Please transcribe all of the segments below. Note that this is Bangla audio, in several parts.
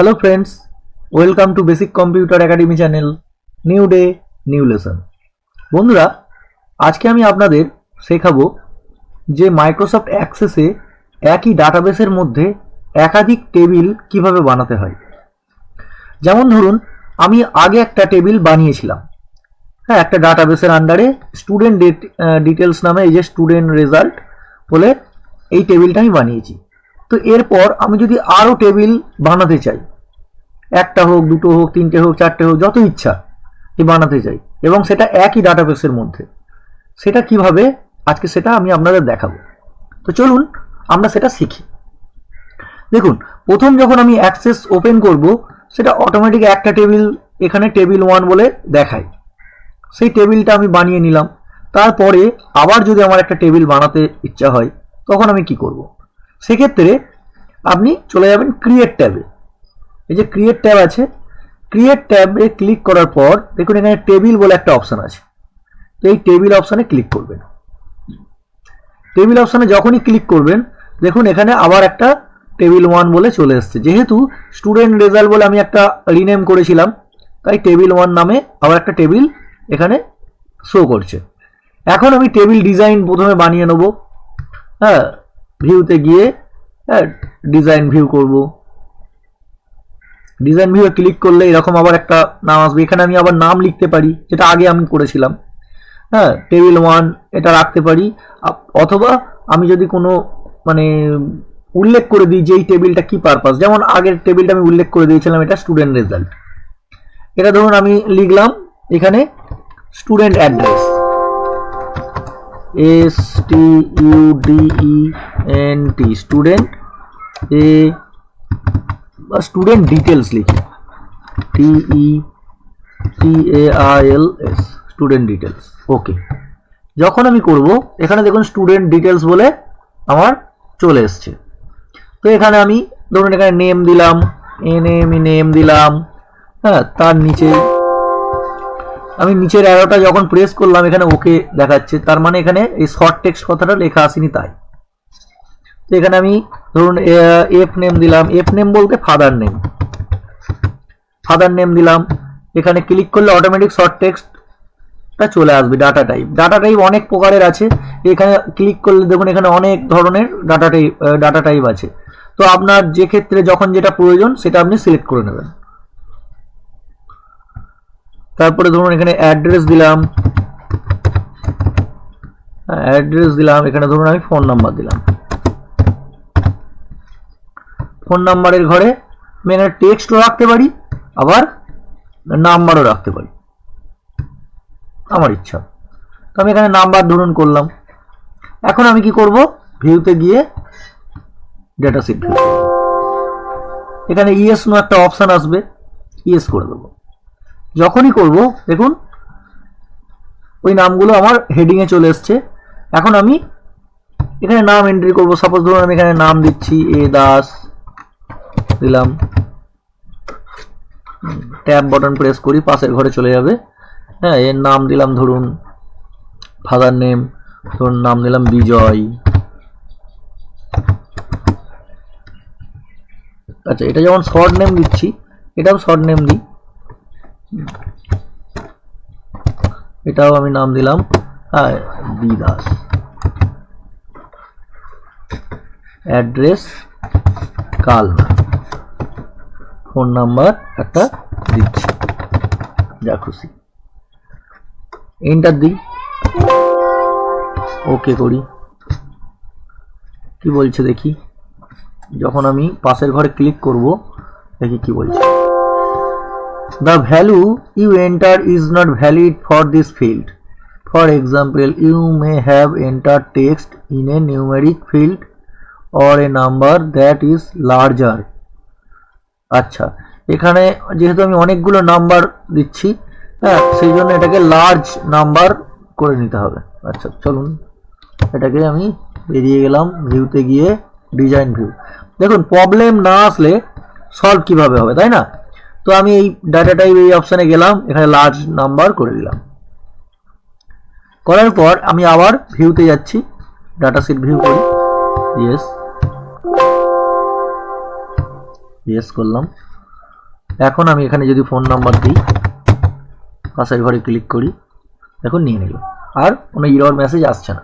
Hello friends welcome to basic computer academy channel new day new lesson বন্ধুরা, আজকে আমি আপনাদের শেখাবো যে মাইক্রোসফট অ্যাক্সেসে একই ডাটাবেসের মধ্যে একাধিক টেবিল কীভাবে বানাতে হয়। যেমন ধরুন, আমি আগে একটা টেবিল বানিয়েছিলাম। হ্যাঁ একটা ডাটাবেসের আন্ডারে স্টুডেন্ট ডিটেলস নামে এই যে স্টুডেন্ট রেজাল্ট বলে এই টেবিলটা আমি বানিয়েছি। তো এরপর আমি যদি আরও টেবিল বানাতে চাই, একটা হোক, দুটো হোক, তিনটে হোক, চারটে হোক, যত ইচ্ছা বানাতে চাই, এবং সেটা একই ডাটাবেসের মধ্যে, সেটা কীভাবে? আজকে সেটা আমি আপনাদের দেখাবো। তো চলুন, আমরা সেটা শিখি। দেখুন, প্রথম যখন আমি অ্যাক্সেস ওপেন করব, সেটা অটোমেটিক একটা টেবিল, এখানে টেবিল ওয়ান বলে দেখায়। সেই টেবিলটা আমি বানিয়ে নিলাম। তারপরে আবার যদি আমার একটা টেবিল বানাতে ইচ্ছা হয়, তখন আমি কি করব? সেক্ষেত্রে আপনি চলে যাবেন ক্রিয়েট ট্যাবে এই যে ক্রিয়েট ট্যাব আছে ক্রিয়েট ট্যাবে ক্লিক করার পর দেখুন এখানে টেবিল বলে একটা অপশন আছে। তো এই টেবিল অপশানে ক্লিক করবেন। টেবিল অপশানে যখনই ক্লিক করবেন, দেখুন এখানে আবার একটা টেবিল ওয়ান বলে চলে এসছে। যেহেতু স্টুডেন্ট রেজাল্ট বলে আমি একটা রিনেম করেছিলাম, তাই টেবিল ওয়ান নামে আবার একটা টেবিল এখানে শো করছে। এখন আমি টেবিল ডিজাইন প্রথমে বানিয়ে নেব। হ্যাঁ ভিউতে গিয়ে হ্যাঁ ডিজাইন ভিউ করব। ডিজাইন ভিউ ক্লিক করলে এরকম আবার একটা নাম আসবে। এখানে আমি আবার নাম লিখতে পারি, যেটা আগে আমি করেছিলাম। হ্যাঁ টেবিল ওয়ান এটা রাখতে পারি। অথবা আমি যদি কোনো মানে উল্লেখ করে দিই যে এই টেবিলটা কি পারপাস যেমন আগের টেবিলটা আমি উল্লেখ করে দিয়েছিলাম, এটা স্টুডেন্ট রেজাল্ট এটা ধরুন আমি লিখলাম এখানে student address S T U D E N T student A বা স্টুডেন্ট ডিটেলস লিখি। T E T A R L S student details okay যখন আমি করব, এখানে দেখুন স্টুডেন্ট ডিটেলস বলে আমার চলে এসছে। তো এখানে আমি ধরুন এখানে নেম দিলাম এন এম নেম দিলাম হ্যাঁ তার নিচে আমি নিচের অ্যারোটা যখন প্রেস করলাম, এখানে ওকে দেখাচ্ছে। তার মানে এখানে এই শর্ট টেক্সট কথাটা লেখা আসেনি তাই। তো এখানে আমি ধরুন এফ নেম দিলাম। এফ নেম বলতে ফাদার নেম ফাদার নেম দিলাম। এখানে ক্লিক করলে অটোমেটিক শর্ট টেক্সটটা চলে আসবে ডাটা টাইপ ডাটা টাইপ অনেক প্রকারের আছে। এখানে ক্লিক করলে দেখুন, এখানে অনেক ধরনের ডাটা টাইপ ডাটা টাইপ আছে। তো আপনার যে ক্ষেত্রে যখন যেটা প্রয়োজন, সেটা আপনি সিলেক্ট করে নেবেন। তারপরে ধরুন এখানে অ্যাড্রেস দিলাম। অ্যাড্রেস দিলাম, এখানে ধরুন আমি ফোন নাম্বার দিলাম। ফোন নাম্বারের ঘরে আমি এখানে টেক্সটও রাখতে পারি, আবার নাম্বারও রাখতে পারি। আমার ইচ্ছা। তো আমি এখানে নাম্বার ধরুন করলাম। এখন আমি কি করব? ভিউতে গিয়ে ডেটা সিট এখানে ইএস নো একটা অপশন আসবে। ইএস করে দেবো। যখনই করব, দেখুন, ওই নামগুলো আমার হেডিংয়ে চলে এসছে। এখন আমি এখানে নাম এন্ট্রি করব। সাপোজ ধরুন আমি এখানে নাম দিচ্ছি এ দাস, দিলাম। ট্যাব বাটন প্রেস করি, পাশের ঘরে চলে যাবে। হ্যাঁ এর নাম দিলাম ধরুন ফাদার নেম ধরুন নাম দিলাম বিজয়। আচ্ছা এটা যেমন শর্ট নেম দিচ্ছি, এটাও শর্ট নেম দিই। এটাও আমি নাম দিলাম। হ্যাঁ B Das address, Kalna. Phone number একটা দিচ্ছি। যা খুশি এন্টার দিই। ওকে করি। কি বলছে দেখি। যখন আমি পাশের ঘরে ক্লিক করব, দেখি কি বলছে। The value you enter is not valid for this field. For example, you may have entered text in a numeric field or a number that is larger. আচ্ছা এখানে যেহেতু আমি অনেকগুলো নাম্বার দিচ্ছি হ্যাঁ সেই জন্য এটাকে লার্জ নাম্বার করে নিতে হবে আচ্ছা চলুন এটাকে আমি বেরিয়ে গেলাম ভিউতে গিয়ে ডিজাইন ভিউ দেখুন প্রবলেম না আসলে সলভ কীভাবে হবে তাই না তো আমি এই ডাটা টাইপ এই অপশানে গেলাম, এখানে লার্জ নাম্বার করে দিলাম। করার পর আমি আবার ভিউতে যাচ্ছি ডাটা সিট ভিউ করি। ইয়েস ইয়েস করলাম। এখন আমি এখানে যদি ফোন নাম্বার দিই পাশের ঘরে ক্লিক করি এখন নিয়ে নিল। আর কোনো ইরর মেসেজ আসছে না।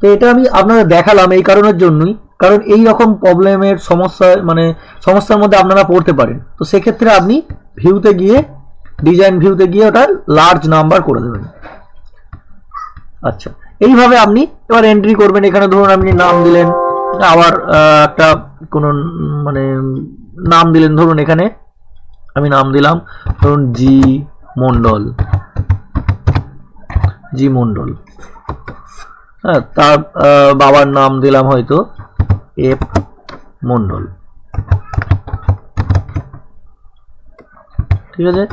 তো এটা আমি আপনাদের দেখালাম এই কারণের জন্যই। কারণ এই রকম প্রবলেমের সমস্যা মানে সমস্যার মধ্যে আপনারা পড়তে পারেন। তো সেক্ষেত্রে আপনি ভিউতে গিয়ে ডিজাইন ভিউতে গিয়ে ওটা লার্জ নাম্বার করে দেবেন। আচ্ছা এইভাবে আপনি এবার এন্ট্রি করবেন। এখানে ধরুন আপনি নাম দিলেন, আবার একটা কোনো মানে নাম দিলেন। ধরুন এখানে আমি নাম দিলাম, ধরুন জি মন্ডল জি মন্ডল হ্যাঁ তার বাবার নাম দিলাম হয়তো। এফ মন্ডল। ঠিক আছে?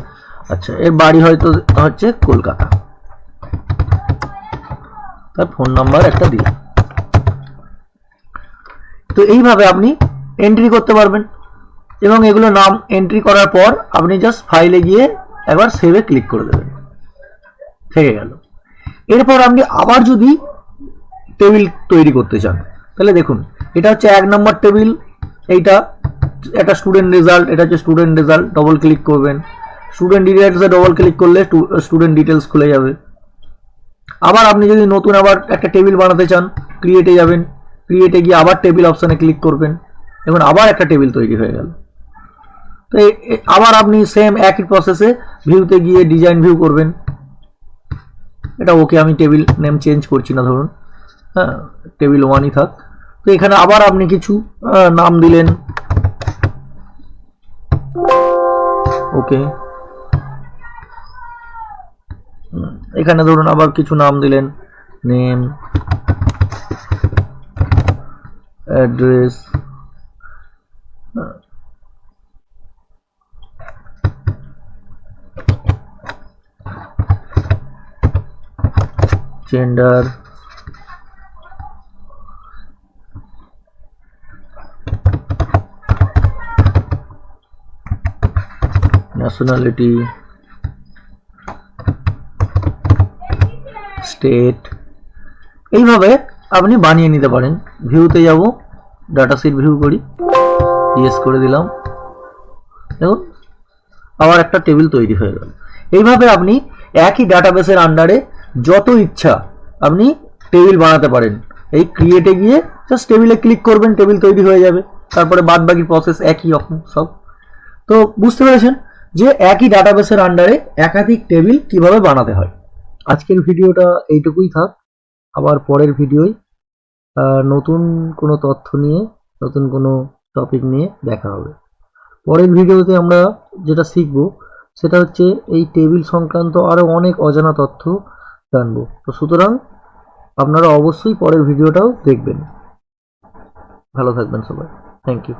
আচ্ছা এর বাড়ি হয়তো হচ্ছে কলকাতা। তার ফোন নাম্বার একটা দিলাম তো এইভাবে আপনি এন্ট্রি করতে পারবেন। এবং এগুলো নাম এন্ট্রি করার পর আপনি জাস্ট ফাইলে গিয়ে একবার সেভে ক্লিক করে দেবেন। থেকে গেল। এরপর আপনি আবার যদি টেবিল তৈরি করতে চান তাহলে দেখুন, এটা হচ্ছে এক নম্বর টেবিল, এইটা একটা স্টুডেন্ট রেজাল্ট এটা হচ্ছে স্টুডেন্ট রেজাল্ট ডবল ক্লিক করবেন। স্টুডেন্ট ডিটেলসে ডবল ক্লিক করলে স্টুডেন্ট ডিটেলস খুলে যাবে। আবার আপনি যদি নতুন আবার একটা টেবিল বানাতে চান ক্রিয়েটে যাবেন ক্রিয়েটে গিয়ে আবার টেবিল অপশানে ক্লিক করবেন। এবং আবার একটা টেবিল তৈরি হয়ে গেল। তো আবার আপনি সেম একই প্রসেসে ভিউতে গিয়ে ডিজাইন ভিউ করবেন। এটা ওকে আমি টেবিল নেম চেঞ্জ করছি না, ধরুন। হ্যাঁ টেবিল ওয়ানই থাক। তো এখানে আবার আপনি কিছু নাম দিলেন। ওকে। এখানে ধরুন আবার কিছু নাম দিলেন। Name, address. Gender. Nationality state এইভাবে আপনি বানিয়ে নিতে পারেন। ভিউতে যাব ডাটা সিট ভিউ করি ইয়েস করে দিলাম। দেখুন, আবার একটা টেবিল তৈরি হয়ে গেল। এইভাবে আপনি একই ডাটাবেসের আন্ডারে যত ইচ্ছা আপনি টেবিল বানাতে পারেন। এই ক্রিয়েটে গিয়ে জাস্ট টেবিলে ক্লিক করবেন টেবিল তৈরি হয়ে যাবে। তারপরে বাদ বাকি প্রসেস একই রকম, সব। তো বুঝতে পেরেছেন? যে একই ডাটাবেসের আন্ডারে একাধিক টেবিল কীভাবে বানাতে হয়। আজকের ভিডিওটা এইটুকুই থাক। আবার পরের ভিডিওয় নতুন কোনো তথ্য নিয়ে, নতুন কোনো টপিক নিয়ে দেখা হবে। পরের ভিডিওতে আমরা যেটা শিখব, সেটা হচ্ছে এই টেবিল সংক্রান্ত আরও অনেক অজানা তথ্য জানব। তো সুতরাং আপনারা অবশ্যই পরের ভিডিওটাও দেখবেন। ভালো থাকবেন সবাই। Thank you